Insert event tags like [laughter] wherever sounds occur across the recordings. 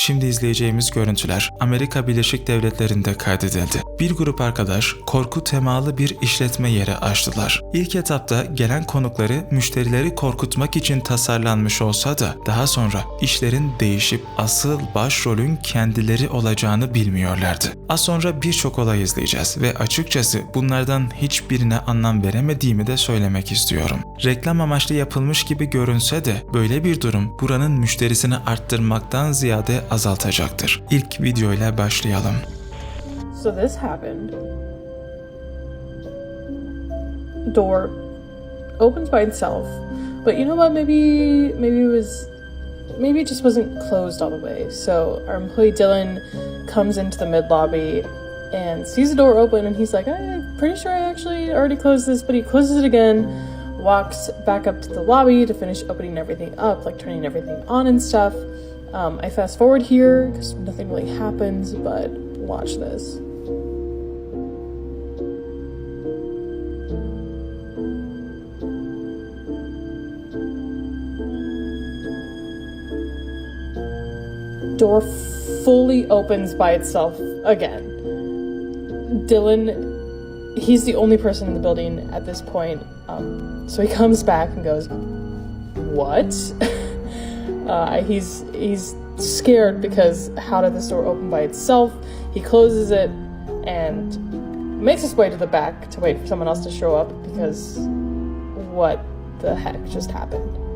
Şimdi izleyeceğimiz görüntüler Amerika Birleşik Devletleri'nde kaydedildi. Bir grup arkadaş korku temalı bir işletme yeri açtılar. İlk etapta gelen konukları müşterileri korkutmak için tasarlanmış olsa da daha sonra işlerin değişip asıl başrolün kendileri olacağını bilmiyorlardı. Az sonra birçok olay izleyeceğiz ve açıkçası bunlardan hiçbirine anlam veremediğimi de söylemek istiyorum. Reklam amaçlı yapılmış gibi görünse de böyle bir durum buranın müşterisini arttırmaktan ziyade azaltacaktır. İlk başlayalım. So this happened. Door opens by itself, but you know what? Maybe maybe it was maybe it just wasn't closed all the way. So our employee Dylan comes into the mid lobby and sees the door open, and he's like, "I'm pretty sure I actually already closed this," but he closes it again. Walks back up to the lobby to finish opening everything up, like turning everything on and stuff. Um, I fast forward here because nothing really happens, but watch this. door fully opens by itself again. Dylan, he's the only person in the building at this point. Um, so he comes back and goes, "What?" [laughs] uh, he's he's scared because how did this door open by itself? He closes it and makes his way to the back to wait for someone else to show up because what the heck just happened?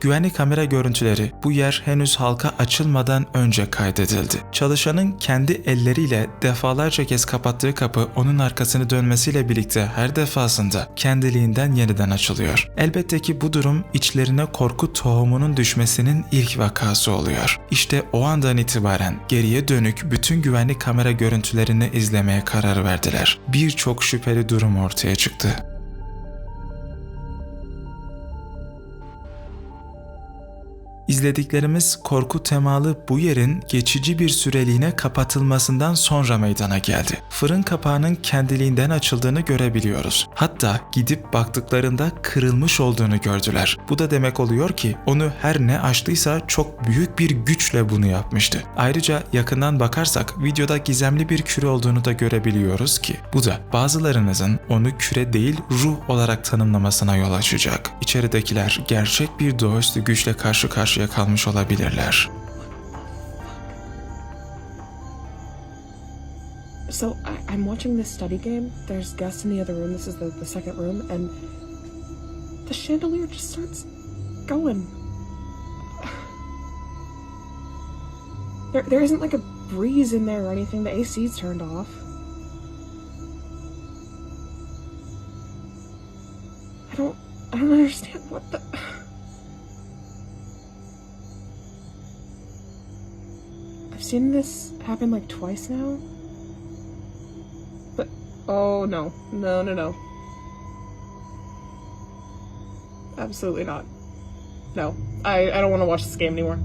Güvenlik kamera görüntüleri bu yer henüz halka açılmadan önce kaydedildi. Çalışanın kendi elleriyle defalarca kez kapattığı kapı onun arkasını dönmesiyle birlikte her defasında kendiliğinden yeniden açılıyor. Elbette ki bu durum içlerine korku tohumunun düşmesinin ilk vakası oluyor. İşte o andan itibaren geriye dönük bütün güvenlik kamera görüntülerini izlemeye karar verdiler. Birçok şüpheli durum ortaya çıktı. İzlediklerimiz korku temalı bu yerin geçici bir süreliğine kapatılmasından sonra meydana geldi. Fırın kapağının kendiliğinden açıldığını görebiliyoruz. Hatta gidip baktıklarında kırılmış olduğunu gördüler. Bu da demek oluyor ki onu her ne açtıysa çok büyük bir güçle bunu yapmıştı. Ayrıca yakından bakarsak videoda gizemli bir küre olduğunu da görebiliyoruz ki bu da bazılarınızın onu küre değil ruh olarak tanımlamasına yol açacak. İçeridekiler gerçek bir doğaüstü güçle karşı karşıya kalmış olabilirler. So I, I'm watching this study game. There's guests in the other room. This is the, the second room, and the chandelier just starts going. [sighs] There, there isn't like a breeze in there or anything. The AC's turned off. This happen like twice now. But oh no, no, no, no. Absolutely not. No, I, I don't want to watch this game anymore.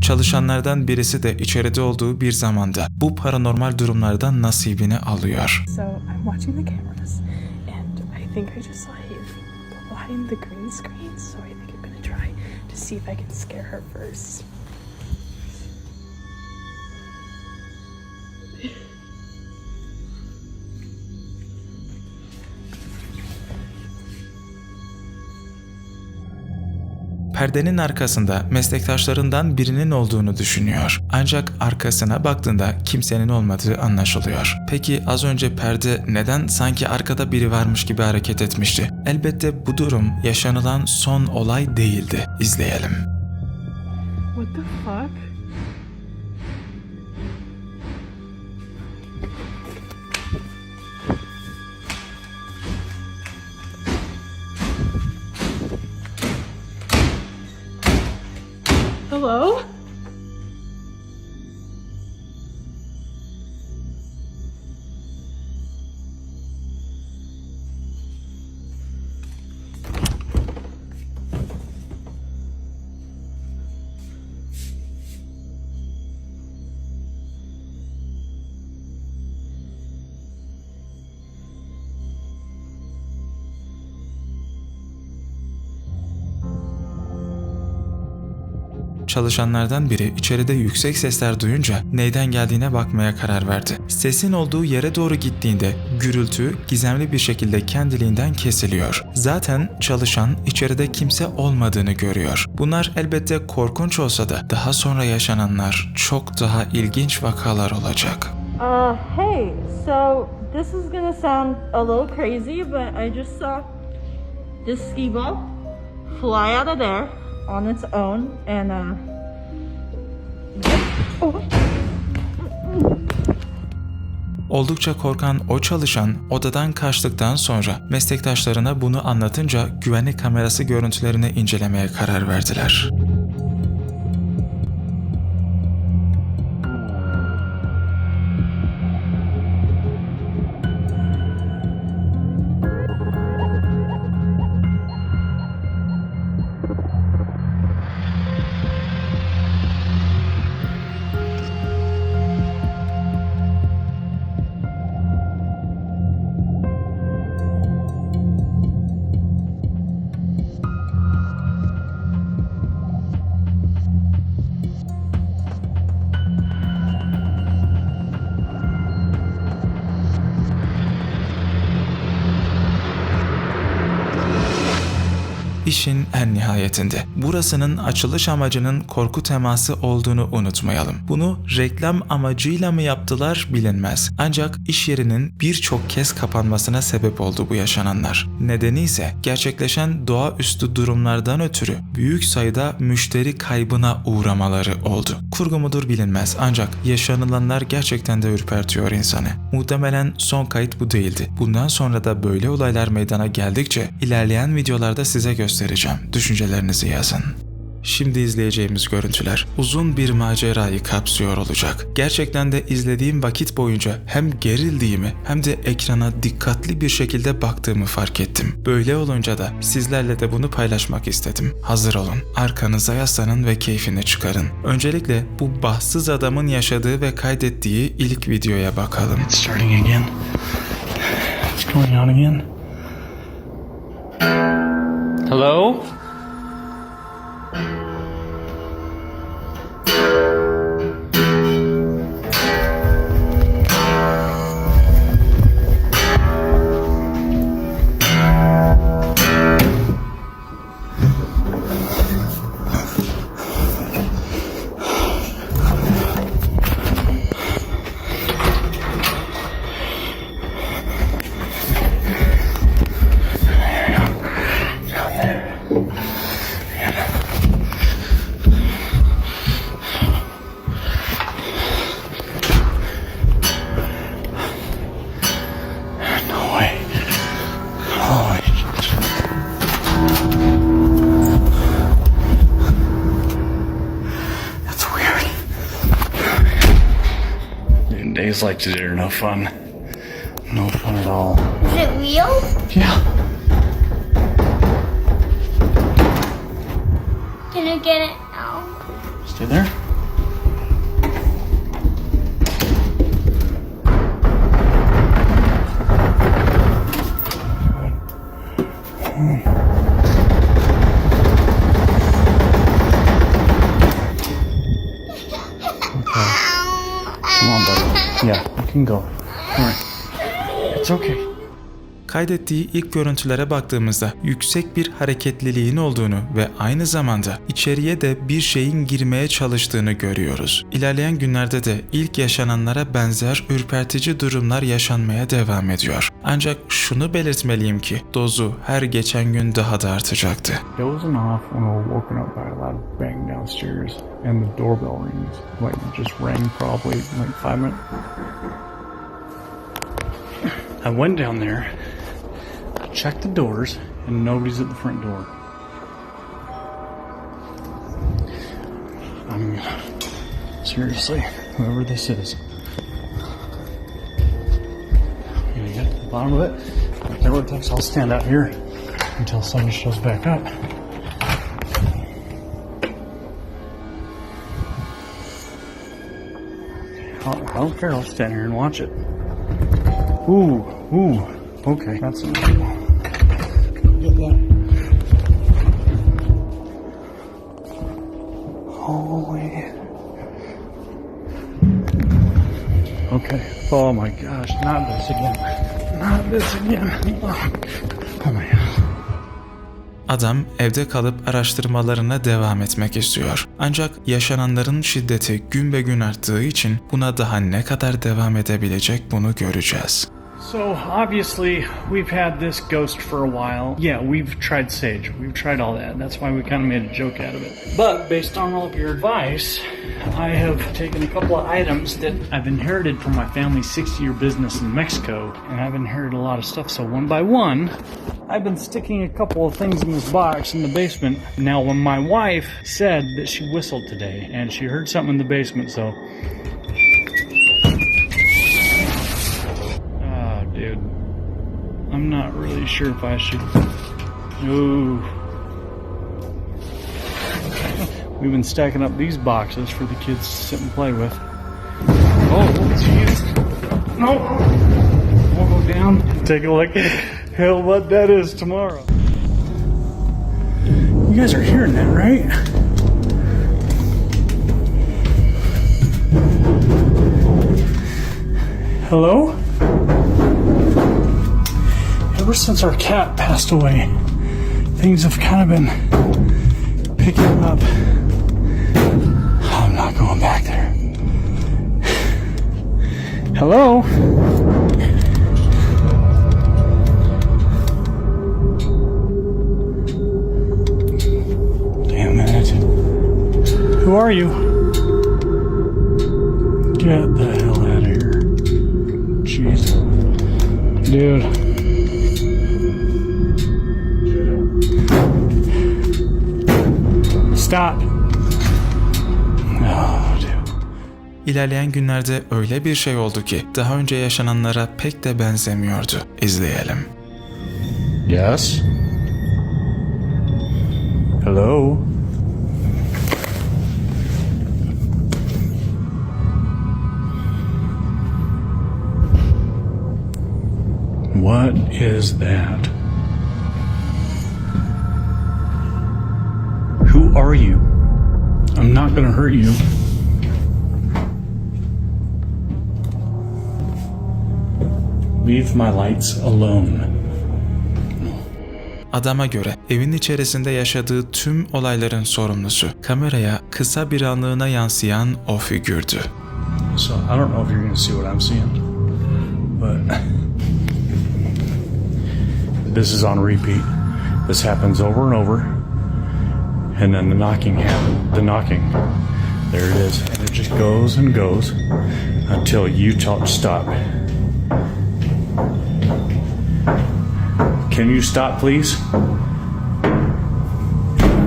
Çalışanlardan birisi de içeride olduğu bir zamanda bu paranormal durumlardan nasibini alıyor. So I'm watching the cameras, and I think I just saw behind the green screen. So I think I'm gonna try to see if I can scare her first. Perdenin arkasında meslektaşlarından birinin olduğunu düşünüyor. Ancak arkasına baktığında kimsenin olmadığı anlaşılıyor. Peki az önce perde neden sanki arkada biri varmış gibi hareket etmişti? Elbette bu durum yaşanılan son olay değildi. İzleyelim. What the fuck? Hello? Çalışanlardan biri içeride yüksek sesler duyunca neyden geldiğine bakmaya karar verdi. Sesin olduğu yere doğru gittiğinde gürültü gizemli bir şekilde kendiliğinden kesiliyor. Zaten çalışan içeride kimse olmadığını görüyor. Bunlar elbette korkunç olsa da daha sonra yaşananlar çok daha ilginç vakalar olacak. Uh, hey, so this is gonna sound a little crazy, but I just saw this ski ball fly out of there on its own, and uh, Oldukça korkan o çalışan odadan kaçtıktan sonra meslektaşlarına bunu anlatınca güvenlik kamerası görüntülerini incelemeye karar verdiler. İşin en nihayetinde burasının açılış amacının korku teması olduğunu unutmayalım. Bunu reklam amacıyla mı yaptılar bilinmez. Ancak iş yerinin birçok kez kapanmasına sebep oldu bu yaşananlar. Nedeni ise gerçekleşen doğaüstü durumlardan ötürü büyük sayıda müşteri kaybına uğramaları oldu. Kurgu mudur bilinmez ancak yaşanılanlar gerçekten de ürpertiyor insanı. Muhtemelen son kayıt bu değildi. Bundan sonra da böyle olaylar meydana geldikçe ilerleyen videolarda size göstereceğim. Düşüncelerinizi yazın. Şimdi izleyeceğimiz görüntüler uzun bir macerayı kapsıyor olacak. Gerçekten de izlediğim vakit boyunca hem gerildiğimi hem de ekrana dikkatli bir şekilde baktığımı fark ettim. Böyle olunca da sizlerle de bunu paylaşmak istedim. Hazır olun, arkanıza yaslanın ve keyfini çıkarın. Öncelikle bu bahtsız adamın yaşadığı ve kaydettiği ilk videoya bakalım. It's starting again. What's going on again? Hello? Like today are no fun. No fun at all. Is it real? Yeah. Can go. All right. It's okay. Kaydettiği ilk görüntülere baktığımızda yüksek bir hareketliliğin olduğunu ve aynı zamanda içeriye de bir şeyin girmeye çalıştığını görüyoruz. İlerleyen günlerde de ilk yaşananlara benzer ürpertici durumlar yaşanmaya devam ediyor. Ancak şunu belirtmeliyim ki dozu her geçen gün daha da artacaktı. I went down there, checked the doors, and nobody's at the front door. I'm seriously, whoever this is. You gonna get to the bottom of it? Whatever it takes, I'll stand out here until somebody shows back up. I I don't care. I'll stand here and watch it. Ooh, ooh. Okay, that's. Get that. Holy. Okay. Oh my gosh, not this again. Not this again. Oh my god. Adam evde kalıp araştırmalarına devam etmek istiyor. Ancak yaşananların şiddeti gün be gün arttığı için buna daha ne kadar devam edebilecek bunu göreceğiz. So obviously we've had this ghost for a while. Yeah, we've tried sage. We've tried all that. That's why we kind of made a joke out of it. But based on all of your advice, I have taken a couple of items that I've inherited from my family's 60-year business in Mexico, and I've inherited a lot of stuff. So one by one, I've been sticking a couple of things in this box in the basement. Now, when my wife said that she whistled today, and she heard something in the basement, so dude. I'm not really sure if I should. Ooh. [laughs] We've been stacking up these boxes for the kids to sit and play with. Oh, jeez. No. We'll go down take a look at hell what that is tomorrow. You guys are hearing that, right? Hello? Ever since our cat passed away, things have kind of been picking up. I'm not going back there. Hello? Damn it. Who are you? Get the hell out of here. Jesus. Dude. Stop. Oh. İlerleyen günlerde öyle bir şey oldu ki daha önce yaşananlara pek de benzemiyordu. İzleyelim. Yes. Hello. What is that? Are you? I'm not gonna hurt you. Leave my lights alone. Adama göre evin içerisinde yaşadığı tüm olayların sorumlusu kameraya kısa bir anlığına yansıyan o figürdü. So I don't know if you're going to see what I'm seeing, but [laughs] this is on repeat. This happens over and over, and then the knocking happens. The knocking, there it is, and it just goes and goes until you talk stop. Can you stop, please? I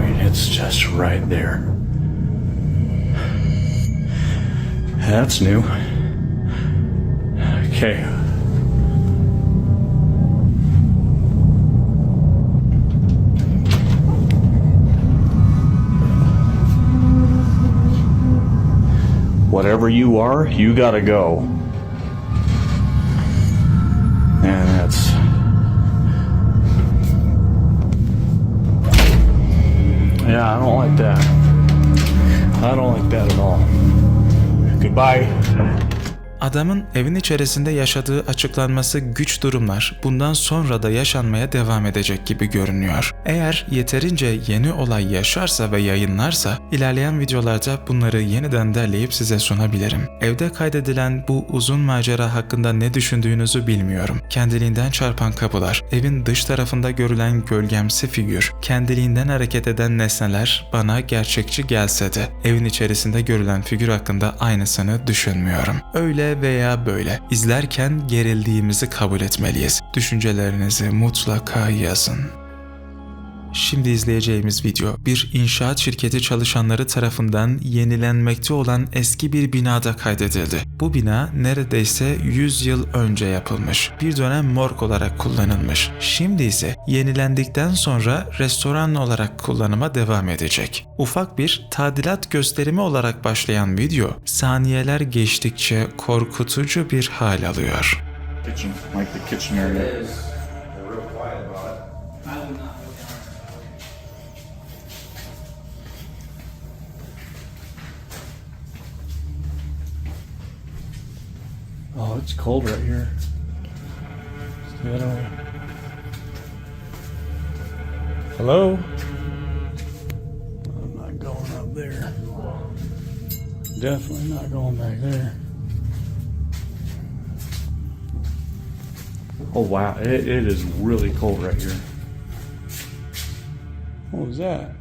mean, it's just right there. That's new. Okay. Whatever you are, you gotta go. And that's. Yeah, I don't like that. I don't like that at all. Goodbye. Adamın evin içerisinde yaşadığı açıklanması güç durumlar bundan sonra da yaşanmaya devam edecek gibi görünüyor. Eğer yeterince yeni olay yaşarsa ve yayınlarsa ilerleyen videolarda bunları yeniden derleyip size sunabilirim. Evde kaydedilen bu uzun macera hakkında ne düşündüğünüzü bilmiyorum. Kendiliğinden çarpan kapılar, evin dış tarafında görülen gölgemsi figür, kendiliğinden hareket eden nesneler bana gerçekçi gelse de evin içerisinde görülen figür hakkında aynısını düşünmüyorum. Öyle veya böyle izlerken gerildiğimizi kabul etmeliyiz. Düşüncelerinizi mutlaka yazın. Şimdi izleyeceğimiz video bir inşaat şirketi çalışanları tarafından yenilenmekte olan eski bir binada kaydedildi. Bu bina neredeyse 100 yıl önce yapılmış. Bir dönem morg olarak kullanılmış. Şimdi ise yenilendikten sonra restoran olarak kullanıma devam edecek. Ufak bir tadilat gösterimi olarak başlayan video saniyeler geçtikçe korkutucu bir hal alıyor. Kitchen, like the kitchen area. Oh, it's cold right here. Hello? I'm not going up there. Definitely not going back there. Oh wow, it, it is really cold right here. What was that?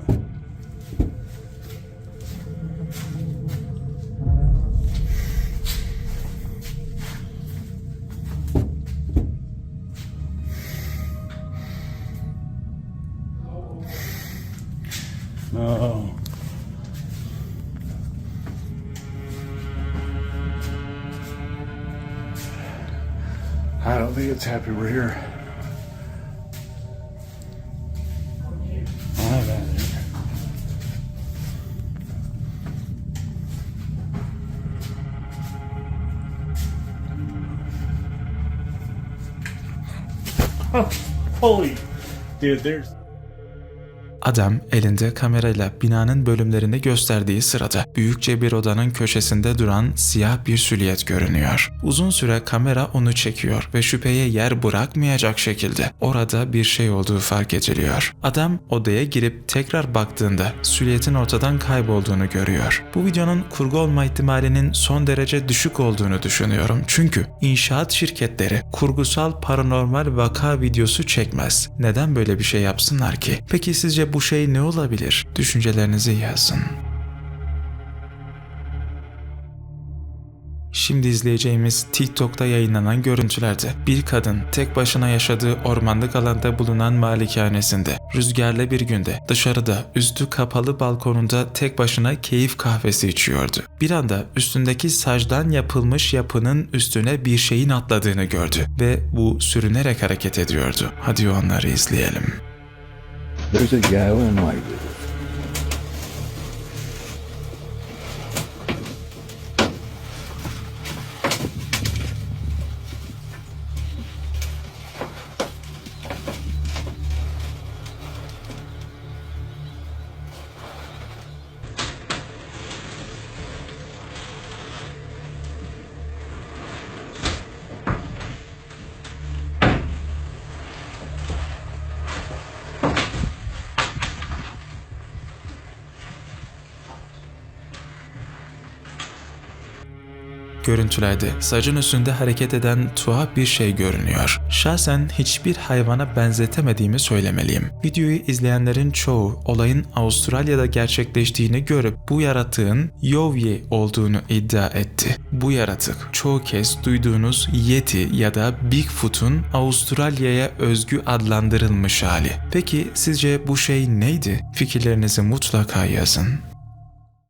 Oh. I don't think it's happy we're here. I'll have that here. Oh, holy. Dude, there's. Adam elinde kamerayla binanın bölümlerini gösterdiği sırada büyükçe bir odanın köşesinde duran siyah bir silüet görünüyor. Uzun süre kamera onu çekiyor ve şüpheye yer bırakmayacak şekilde orada bir şey olduğu fark ediliyor. Adam odaya girip tekrar baktığında silüetin ortadan kaybolduğunu görüyor. Bu videonun kurgu olma ihtimalinin son derece düşük olduğunu düşünüyorum. Çünkü inşaat şirketleri kurgusal paranormal vaka videosu çekmez. Neden böyle bir şey yapsınlar ki? Peki sizce bu şey ne olabilir? Düşüncelerinizi yazın. Şimdi izleyeceğimiz TikTok'ta yayınlanan görüntülerde bir kadın tek başına yaşadığı ormanlık alanda bulunan malikanesinde rüzgarlı bir günde dışarıda üstü kapalı balkonunda tek başına keyif kahvesi içiyordu. Bir anda üstündeki sacdan yapılmış yapının üstüne bir şeyin atladığını gördü ve bu sürünerek hareket ediyordu. Hadi onları izleyelim. There's a guy in like Görüntülerde sacın üstünde hareket eden tuhaf bir şey görünüyor. Şahsen hiçbir hayvana benzetemediğimi söylemeliyim. Videoyu izleyenlerin çoğu olayın Avustralya'da gerçekleştiğini görüp bu yaratığın Yovye olduğunu iddia etti. Bu yaratık çoğu kez duyduğunuz Yeti ya da Bigfoot'un Avustralya'ya özgü adlandırılmış hali. Peki sizce bu şey neydi? Fikirlerinizi mutlaka yazın.